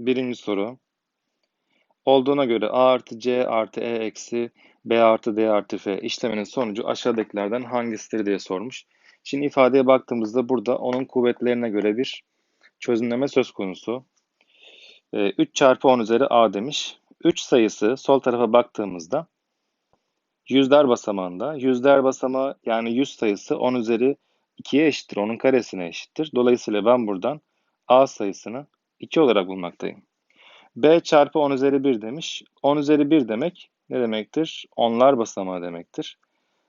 Birinci soru. Olduğuna göre A artı C artı E eksi B artı D artı F işleminin sonucu aşağıdakilerden hangisidir diye sormuş. Şimdi ifadeye baktığımızda burada onun kuvvetlerine göre bir çözümleme söz konusu. 3 Ee, çarpı 10 üzeri A demiş. 3 sayısı sol tarafa baktığımızda yüzler basamağında. Yüzler basamağı yani 100 sayısı 10 üzeri 2'ye eşittir. Onun karesine eşittir. Dolayısıyla ben buradan A sayısını 2 olarak bulmaktayım. B çarpı 10 üzeri 1 demiş. 10 üzeri 1 demek ne demektir? Onlar basamağı demektir.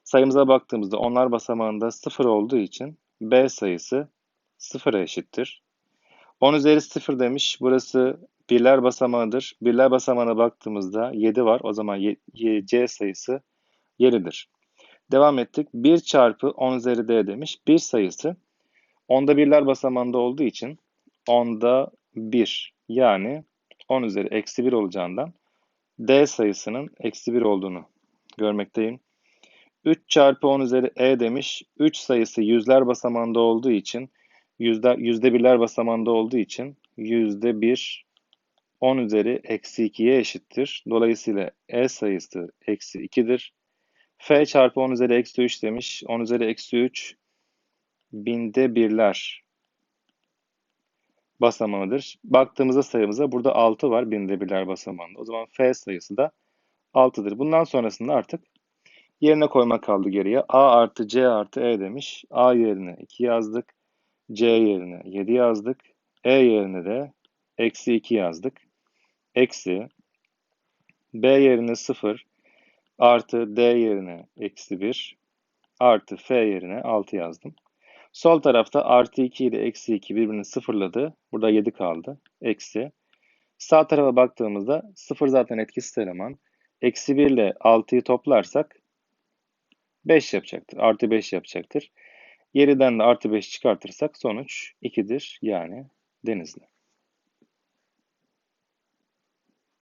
Sayımıza baktığımızda onlar basamağında 0 olduğu için B sayısı 0'a eşittir. 10 üzeri 0 demiş. Burası birler basamağıdır. Birler basamağına baktığımızda 7 var. O zaman C sayısı 7'dir. Devam ettik. 1 çarpı 10 üzeri D demiş. 1 sayısı onda birler basamağında olduğu için onda 1 yani 10 üzeri eksi 1 olacağından D sayısının eksi 1 olduğunu görmekteyim. 3 çarpı 10 üzeri E demiş. 3 sayısı yüzler basamağında olduğu için yüzde, birler basamağında olduğu için yüzde 1 10 üzeri eksi 2'ye eşittir. Dolayısıyla E sayısı eksi 2'dir. F çarpı 10 üzeri eksi 3 demiş. 10 üzeri eksi 3 binde birler basamağıdır. Baktığımızda sayımıza burada 6 var binde birler basamağında. O zaman F sayısı da 6'dır. Bundan sonrasında artık yerine koymak kaldı geriye. A artı C artı E demiş. A yerine 2 yazdık. C yerine 7 yazdık. E yerine de eksi 2 yazdık. Eksi B yerine 0 artı D yerine eksi 1 artı F yerine 6 yazdım. Sol tarafta artı 2 ile eksi 2 birbirini sıfırladı. Burada 7 kaldı. Eksi. Sağ tarafa baktığımızda 0 zaten etkisiz eleman. Eksi 1 ile 6'yı toplarsak 5 yapacaktır. Artı 5 yapacaktır. Yeriden de artı 5 çıkartırsak sonuç 2'dir. Yani Denizli.